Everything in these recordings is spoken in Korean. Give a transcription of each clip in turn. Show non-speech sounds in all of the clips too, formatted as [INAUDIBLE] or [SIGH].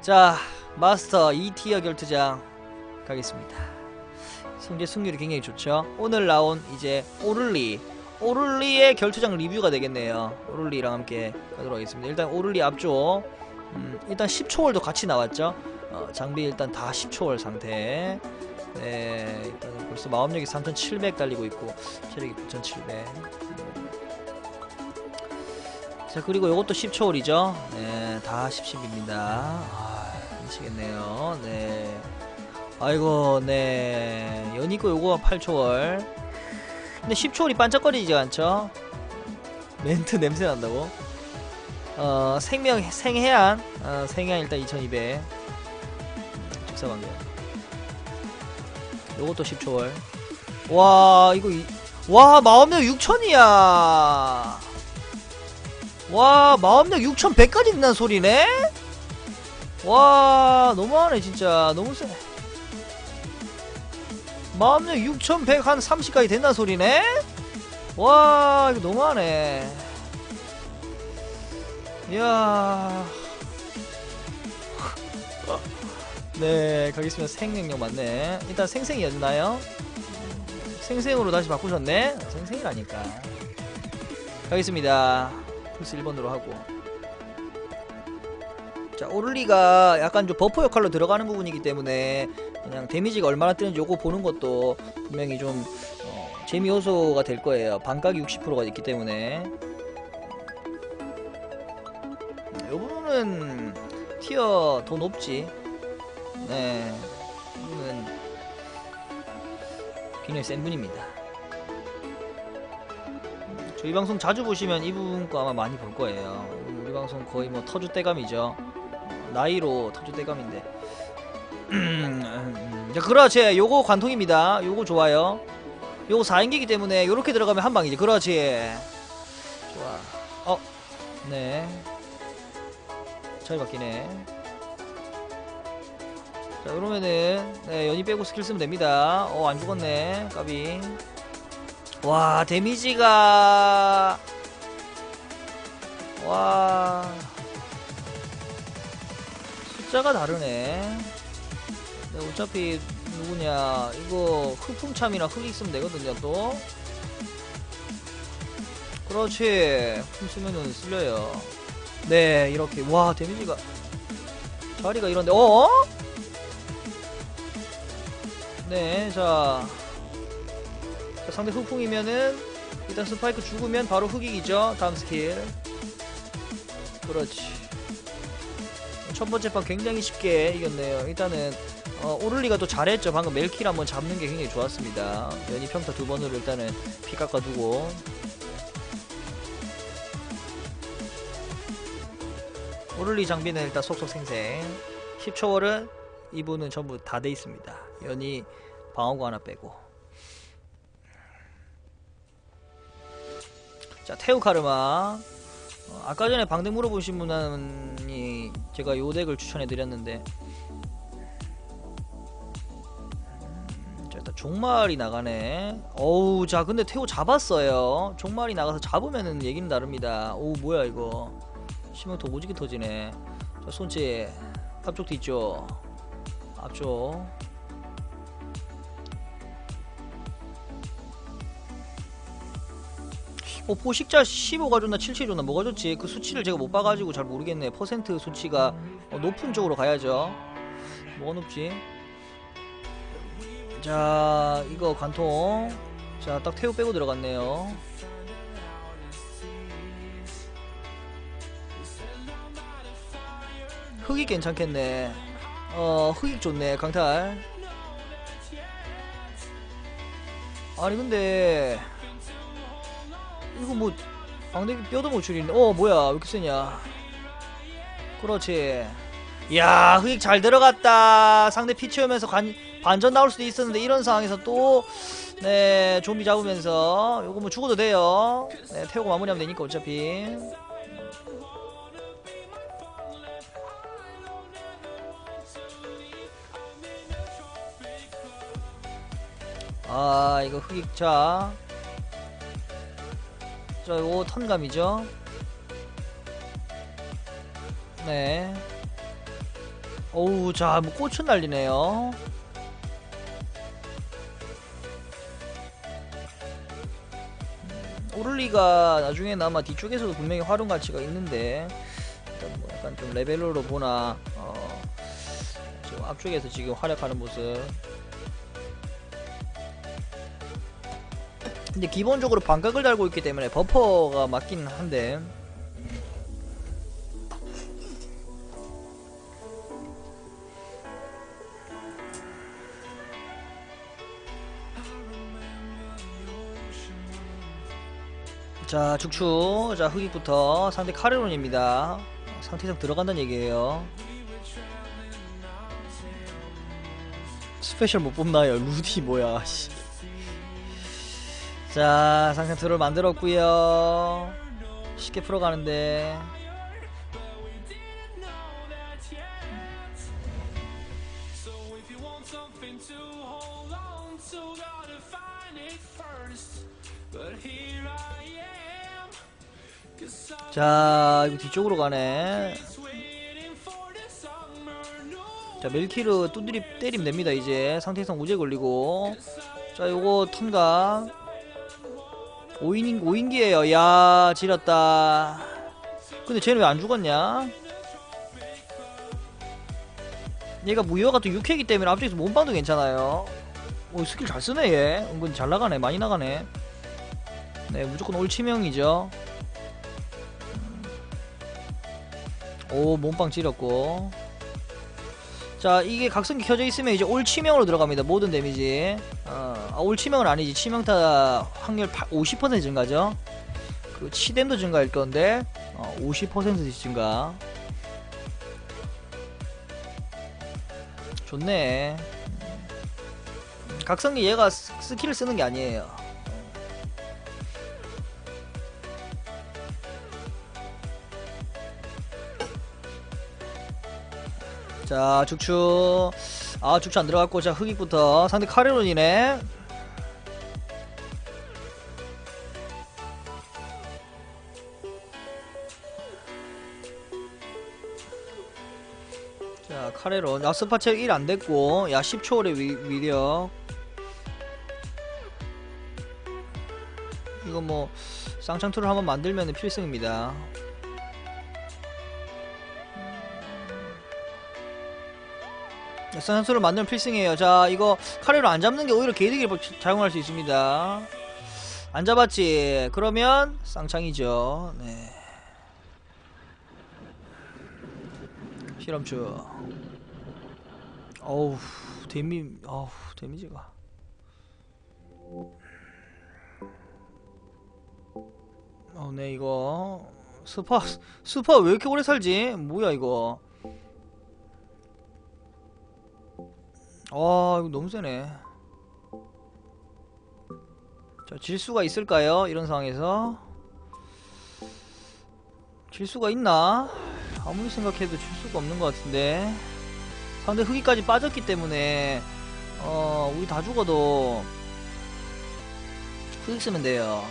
자 마스터 2티어 결투장 가겠습니다. 성재 승률이 굉장히 좋죠? 오늘 나온 이제 오를리 오를리의 결투장 리뷰가 되겠네요. 오를리랑 함께 가도록 하겠습니다. 일단 오를리 앞쪽 음, 일단 10초월도 같이 나왔죠? 어, 장비 일단 다 10초월 상태. 네 일단 벌써 마음력이 3700 달리고 있고 체력이 9700자 그리고 요것도 10초월이죠? 네다 10십입니다 아 미치겠네요. 네. 아이고 네. 연이고 요거 8초월. 근데 10초월이 반짝거리지 않죠? 멘트 냄새 난다고? 어 생명 생해안. 어 생해안 일단 2200 즉사방금 요것도 10초월. 와 이거 이, 와 마음력 6000이야. 와 마음력 6100까지 된다는 소리네? 와 너무하네 진짜. 너무 세. 마음력 6100 한 30까지 된다는 소리네? 와 이거 너무하네. 이야. [LAUGHS] 네 가겠습니다. 생명력 맞네. 일단 생생이었나요? 생생으로 다시 바꾸셨네? 생생이라니까. 가겠습니다. 플스 1번으로 하고 자 오를리가 약간 좀 버퍼 역할로 들어가는 부분이기 때문에 그냥 데미지가 얼마나 뜨는지 요거 보는 것도 분명히 좀 어, 재미 요소가 될 거예요 반각이 60%가 있기 때문에 요 부분은 티어 더 높지 네 이분은 굉장히 센 분입니다 저희 방송 자주 보시면 이분 거 아마 많이 볼 거예요. 우리 방송 거의 뭐 터줏대감이죠. 어, 나이로 터줏대감인데. [CLEARS THROAT] 자, 그렇지. 요거 관통입니다. 요거 좋아요. 요거 4인기기 때문에 요렇게 들어가면 한 방이지. 그렇지. 좋아. 어. 네. 잘 바뀌네. 자, 그러면은 네, 연이 빼고 스킬 쓰면 됩니다. 어, 안 죽었네. 까비. 와 데미지가 와 숫자가 다르네. 네, 어차피 누구냐. 이거 흑풍참이랑 흑 있으면 되거든요 또. 그렇지. 쓰면은 쓸려요. 네 이렇게. 와 데미지가. 자리가 이런데. 어? 네자. 자, 상대 흑풍이면은 일단 스파이크 죽으면 바로 흑익이죠 다음 스킬. 그렇지 첫 번째 판 굉장히 쉽게 이겼네요. 일단은 어, 오를리가 또 잘했죠. 방금 멜킬 한번 잡는 게 굉장히 좋았습니다. 연이 평타 두 번으로 일단은 피 깎아두고. 오를리 장비는 일단 속속 생생. 10초월은 이분은 전부 다 돼 있습니다. 연이 방어구 하나 빼고. 자 테우 카르마 어, 아까 전에 방댕 물어보신 분이 제가 요 덱을 추천해 드렸는데 음, 자 일단 종말이 나가네. 어우 자 근데 테우 잡았어요. 종말이 나가서 잡으면은 얘기는 다릅니다. 오 뭐야 이거. 심형토 오지게 터지네. 자 손짓. 앞쪽 뒤쪽. 앞쪽 어, 포식자 15가 줬나 77 줬나 뭐가 좋지? 그 수치를 제가 못 봐가지고 잘 모르겠네 퍼센트 수치가 어, 높은 쪽으로 가야죠. 뭐가 높지? 자 이거 관통. 자 딱 태우 빼고 들어갔네요. 흑이 괜찮겠네. 어 흑이 좋네 강탈. 아니 근데 이거 뭐 방대기 뼈도 못 추리네. 어 뭐야? 왜 이렇게 세냐? 그렇지. 이야 흑익 잘 들어갔다. 상대 피 채우면서 관, 반전 나올 수도 있었는데 이런 상황에서 또 네 좀비 잡으면서 요거 뭐 죽어도 돼요. 네 태우고 마무리하면 되니까 어차피. 아 이거 흑익 자 자, 요거 턴감이죠. 네. 어우 자 뭐 꽃은 날리네요 음, 오를리가 나중에는 아마 뒤쪽에서도 분명히 활용 가치가 있는데 일단 뭐 약간 좀 레벨로로 보나 어, 지금 앞쪽에서 지금 활약하는 모습 근데 기본적으로 반각을 달고 있기 때문에 버퍼가 맞긴 한데. 자 축축 자 흑익부터 상대 카레론입니다. 상태상 들어간다는 얘기예요. 스페셜 못 뽑나요? 루디 뭐야 씨. 자 트롤 만들었구요 쉽게 풀어가는데 자 이거 뒤쪽으로 가네 자 멜키르 뚜드리 때리면 됩니다 이제 상태상 우제 걸리고 자 요거 턴가 5인 5인기에요. 야 지렸다. 근데 쟤는 왜 안 죽었냐? 얘가 무효가 또 6회기 때문에 앞쪽에서 몸빵도 괜찮아요. 오 스킬 잘 쓰네 얘. 은근 잘 나가네 많이 나가네. 네 무조건 올치명이죠. 오 몸빵 지렸고. 자 이게 각성기 켜져 있으면 이제 올 치명으로 들어갑니다 모든 데미지. 어, 아, 올 치명은 아니지. 치명타 확률 50% 증가죠. 그 치댐도 증가일 건데 어, 50% 증가. 좋네. 음, 각성기 얘가 스, 스킬을 쓰는 게 아니에요. 자 죽추. 아 죽추 안 들어갔고 자 흑익부터. 상대 카레론이네 카레론 야 스파체 1 안됐고. 야 10초월의 위, 위력. 이거 뭐 쌍창투를 한번 만들면 필승입니다. 쌍창투를 만들면 필승이에요. 자 이거 카레로 안 잡는 게 오히려 개이득을 작용할 수 있습니다. 안 잡았지? 그러면 쌍창이죠. 네. 실험추 어우 데미 어우 데미지가. 어네 이거. 스파 스파 왜 이렇게 오래 살지? 뭐야 이거. 아 이거 너무 세네. 자 질 수가 있을까요? 이런 상황에서. 질 수가 있나? 아무리 생각해도 질 수가 없는 것 같은데 상대 흑기까지 빠졌기 때문에 어 우리 다 죽어도 흑익 쓰면 돼요.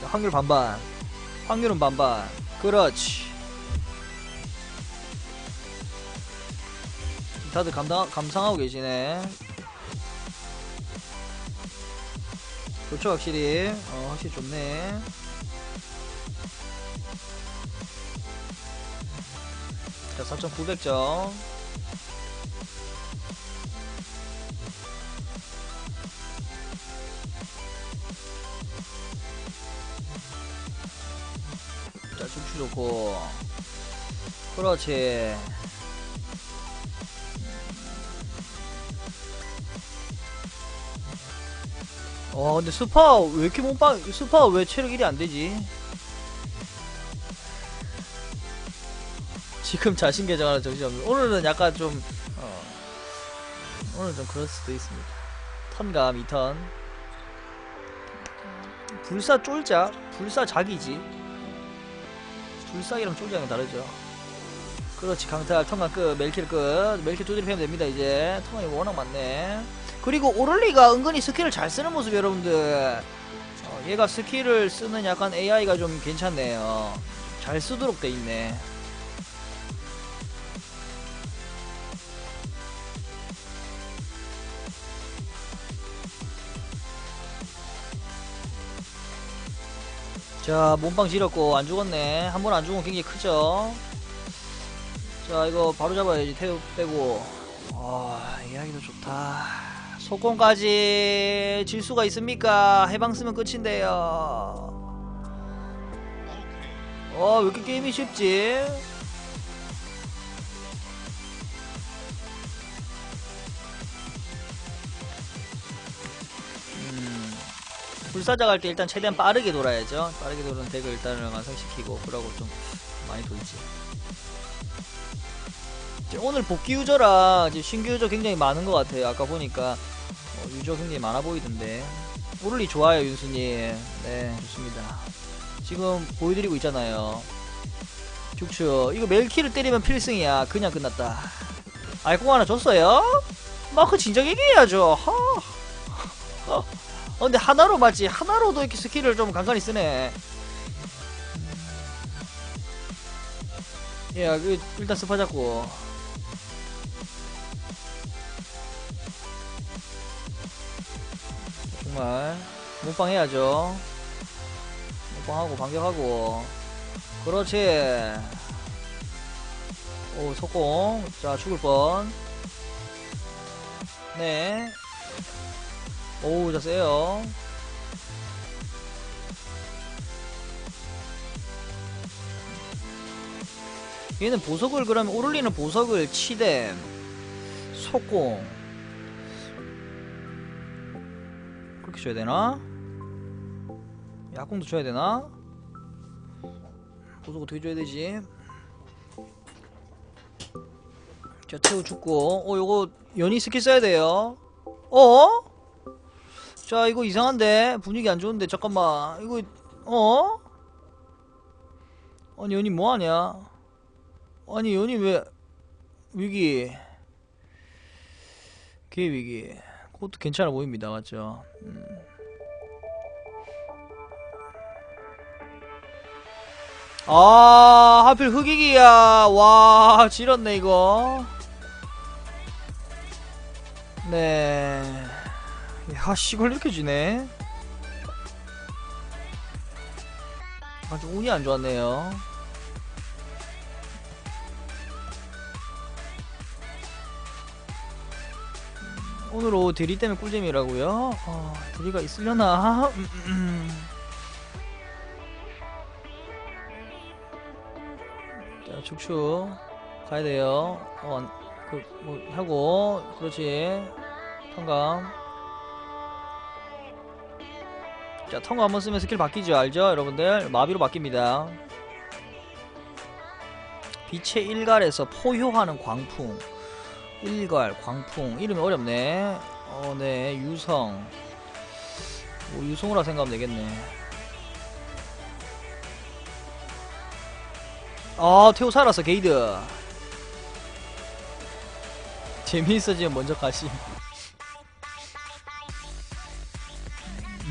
자, 확률 반반. 확률은 반반. 그렇지. 다들 감당, 감상하고 계시네. 좋죠 확실히? 어 확실히 좋네 자 4900점. 자 중추 좋고. 그렇지. 어 근데 스파 왜 이렇게 몸빵 스파 왜 체력 1이 안되지 지금 자신 개정하는 정신없는 오늘은 약간 좀 어, 오늘 좀 그럴 수도 있습니다. 턴감 2턴. 불사 쫄자 불사 작이지. 불사기랑 쫄자랑 다르죠. 그렇지 강탈 턴감 끝 멜킬 끝. 멜킬 패면 됩니다 이제. 턴감이 워낙 많네. 그리고 오를리가 은근히 스킬을 잘 쓰는 모습 여러분들. 어, 얘가 스킬을 쓰는 약간 AI가 좀 괜찮네요. 잘 쓰도록 돼 있네 자 몸빵 지렸고 안 죽었네. 한 번 안 죽으면 굉장히 크죠? 자 이거 바로 잡아야지. 태우 빼고. 아 이야기도 좋다. 속공까지 질 수가 있습니까? 해방 쓰면 끝인데요. 어왜 이렇게 게임이 쉽지 불사자 갈 때 일단 최대한 빠르게 돌아야죠. 빠르게 도는 덱을 일단은 완성시키고 그러고 좀 많이 돌지. 오늘 복귀 유저라 신규 유저 굉장히 많은 것 같아요. 아까 보니까 어, 유저 굉장히 많아 보이던데. 오를리 좋아요, 윤수님. 네, 좋습니다. 지금 보여드리고 있잖아요. 죽추. 이거 멜키를 때리면 필승이야. 그냥 끝났다. 알콩 하나 줬어요? 마크 진작 얘기해야죠. 하. 어, 근데 하나로 맞지. 하나로도 이렇게 스킬을 좀 간간히 쓰네. 야 그, 일단 스파 잡고. 정말 몸빵 해야죠. 몸빵하고 반격하고. 그렇지. 오 속공. 자 죽을 뻔네 오우 자 세요 얘는 보석을 그러면 오를리는 보석을 치댐 속공 그렇게 줘야 되나? 약공도 줘야 되나? 보석 어떻게 줘야 되지? 자 태우 죽고 어 요거 연이 스킬 써야 돼요 어? 자 이거 이상한데. 분위기 안 좋은데. 잠깐만. 이거 어? 아니 연이 뭐하냐? 아니 연이 왜 위기. 개 위기. 그것도 괜찮아 보입니다. 맞죠? 음. 아 하필 흑이기야. 와 지렸네 이거. 네 야, 시골 이렇게 지네. 아주 운이 안 좋았네요. 음, 오늘 오후 대리 때문에 꿀잼이라고요? 어, 대리가 있으려나? [LAUGHS] 음, 음, 음. 자, 축축 가야 돼요. 어, 안- 그, 뭐, 하고, 그렇지. 통감. 자, 통과 한번 쓰면 스킬 바뀌죠. 알죠? 여러분들? 마비로 바뀝니다. 빛의 일갈에서 포효하는 광풍. 일갈, 광풍. 이름이 어렵네. 어, 네. 유성. 뭐, 유성우라 생각하면 되겠네. 아, 태우 살았어, 게이드. 재미있어지면 먼저 가시.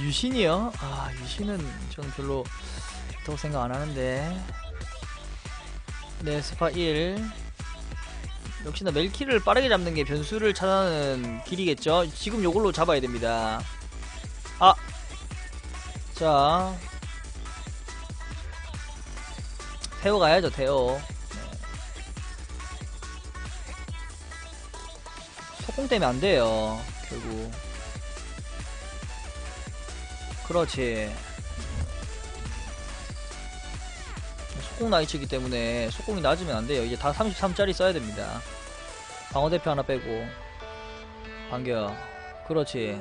유신이요? 아 유신은 저는 별로 좋다고 생각 안 하는데. 네 스파 1 역시나 멜키를 빠르게 잡는 게 변수를 찾아내는 길이겠죠? 지금 요걸로 잡아야 됩니다. 아! 자. 태워 가야죠 태워. 네. 속공 때문에 안 돼요 결국 그렇지. 속공 나이치기 때문에 속공이 낮으면 안 돼요. 이제 다 33짜리 써야 됩니다. 방어 대표 하나 빼고 반격. 그렇지.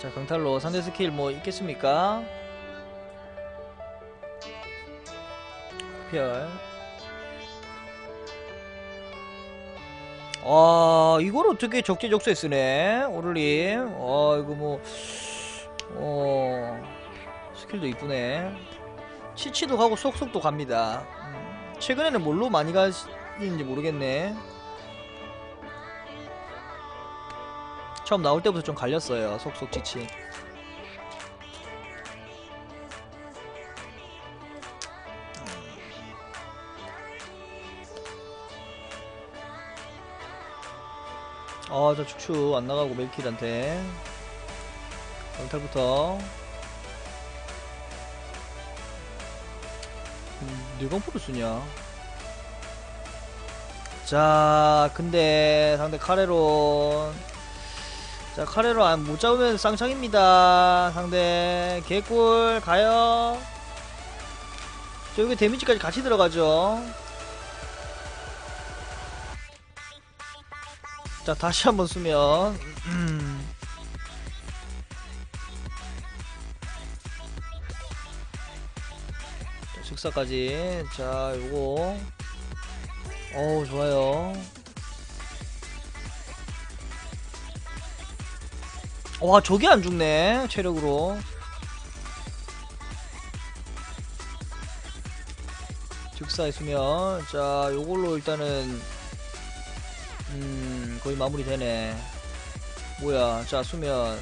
자 강탈로 상대 스킬 뭐 있겠습니까? 별. 아 이걸 어떻게 적재적소에 쓰네? 오를리. 아 이거 뭐 어, 스킬도 이쁘네. 치치도 가고 속속도 갑니다. 음, 최근에는 뭘로 많이 가시는지 모르겠네. 처음 나올 때부터 좀 갈렸어요. 속속 치치 아저 축추 안나가고 멜킬한테. 강탈부터. 늙은포를 음, 쓰냐? 자 근데 상대 카레로 자 카레로 안 못잡으면 쌍창입니다. 상대 개꿀 가요. 저 여기 데미지까지 같이 들어가죠. 자, 다시 한번 쓰면. 음. 자, 즉사까지. 자, 요거. 어우, 좋아요. 와, 저게 안 죽네. 체력으로. 즉사의 수면. 자, 요걸로 일단은, 음, 거의 마무리 되네. 뭐야, 자, 수면.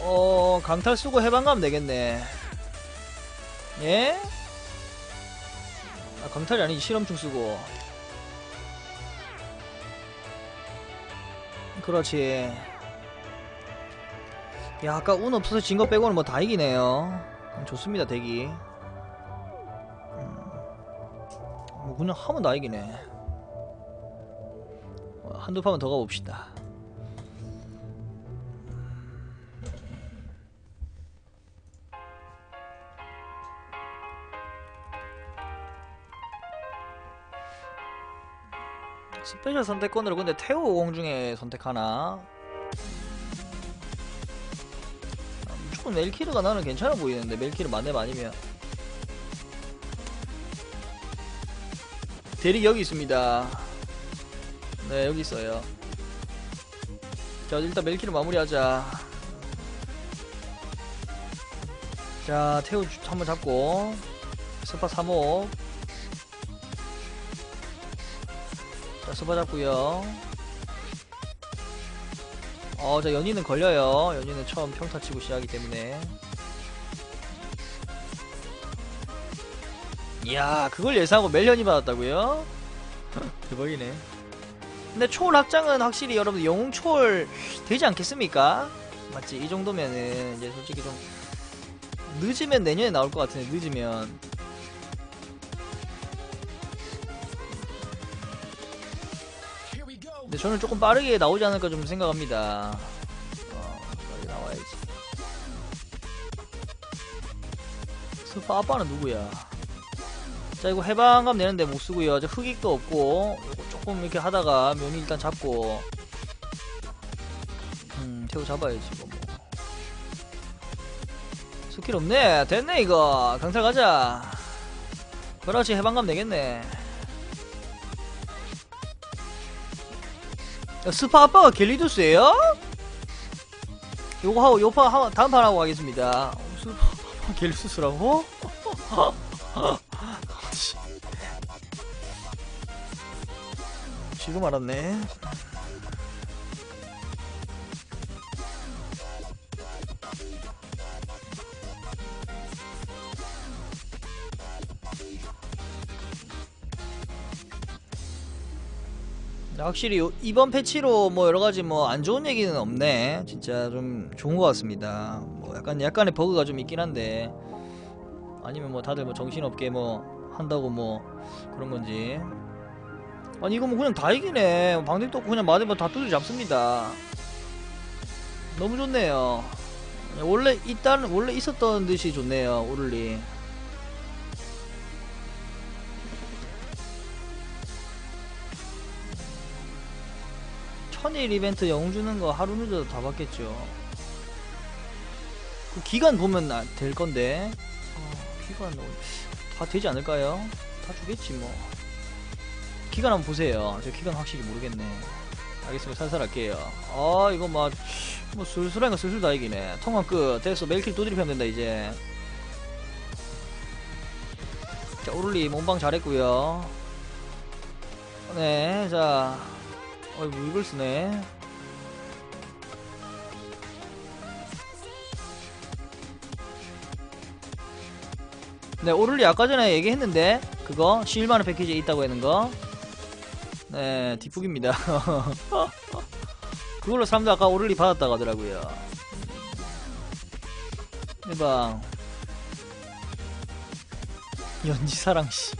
어, 강탈 쓰고 해방 가면 되겠네. 예? 아, 강탈이 아니지, 실험충 쓰고. 그렇지. 야, 아까 운 없어서 진 거 빼고는 뭐 다 이기네요. 음, 좋습니다, 대기. 뭐 그냥 하면 다 이기네. 어, 한두 판만 더 가봅시다. 스페셜 선택권으로 근데 50 중에 선택하나? 아, 무조건 멜키르가 나는 괜찮아 보이는데 멜키르 만렙 아니면 대리 여기 있습니다 네 여기 있어요 자 일단 멜키르 마무리하자 자 주- 한번 잡고 스파 3호 자, 스파 잡고요. 어, 자, 연희는 걸려요. 연희는 처음 평타 치고 시작하기 때문에. 이야, 그걸 예상하고 멜련이 받았다고요? [LAUGHS] 대박이네. 근데 초월 확장은 확실히 여러분 영웅 초월 되지 않겠습니까? 맞지? 이 정도면은 이제 솔직히 좀 늦으면 내년에 나올 것 같은데 늦으면 근데 저는 조금 빠르게 나오지 않을까 좀 생각합니다. 어, 빨리 나와야지. 스파 아빠는 누구야? 자 이거 해방감 내는데 못 쓰고요. 저 흑익도 없고 이거 조금 이렇게 하다가 면이 일단 잡고 음 태우 잡아야지 이거 뭐. 스킬 없네. 됐네 이거. 강탈 가자. 그렇지 해방감 내겠네. 야, 스파 아빠가 갤리두스예요? 요거 하고 요파 하, 다음 판 하고 가겠습니다. 어, 스파 아빠가 갤리두스라고? [LAUGHS] 지금 알았네. 확실히 요- 이번 패치로 뭐 여러 가지 뭐 안 좋은 얘기는 없네. 진짜 좀 좋은 것 같습니다. 뭐 약간 약간의 버그가 좀 있긴 한데 아니면 뭐 다들 뭐 정신없게 뭐 한다고 뭐 그런 건지. 아니 이거 뭐 그냥 다 이기네. 방식도 없고 그냥 맞으면 다 두들 잡습니다. 너무 좋네요. 원래 일단 원래 있었던 듯이 좋네요. 오를리. 천일 이벤트 영웅 주는 거 하루 늦어도 다 받겠죠. 그 기간 보면 나- 될 건데. 어, 기간 어, 다 되지 않을까요? 다 주겠지 뭐. 기간 한번 보세요. 저 기간 확실히 모르겠네. 알겠습니다. 살살 할게요. 아 이거 막, 뭐 술술하니까 술술 다 이기네. 통화 끝. 됐어. 멜킬 또 드립하면 된다 이제. 자 오를리 몸방 잘했고요. 네, 자. 어이구 이걸 쓰네 네 오를리 아까 전에 얘기했는데 그거 11만원 패키지에 있다고 하는 거 네 뒷북입니다. [LAUGHS] 그걸로 사람들 아까 오를리 받았다고 하더라고요. 대박. 연지사랑 씨.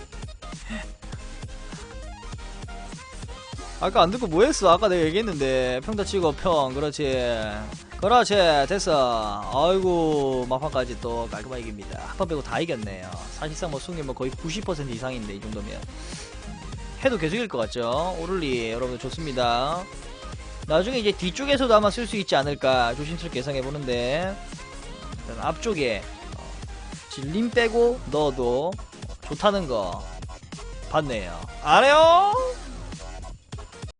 아까 안 듣고 뭐 했어? 아까 내가 얘기했는데. 평타 치고 평. 그렇지. 그렇지. 됐어. 아이고 마판까지 또 깔끔하게 이깁니다. 한 판 빼고 다 이겼네요. 사실상 뭐 승률 뭐 거의 90% 이상인데 이 정도면 해도 계속 이길 것 같죠? 오를리 여러분들 좋습니다. 나중에 이제 뒤쪽에서도 아마 쓸 수 있지 않을까 조심스럽게 예상해보는데 앞쪽에 어, 질림 빼고 넣어도 좋다는 거 봤네요. 안 해요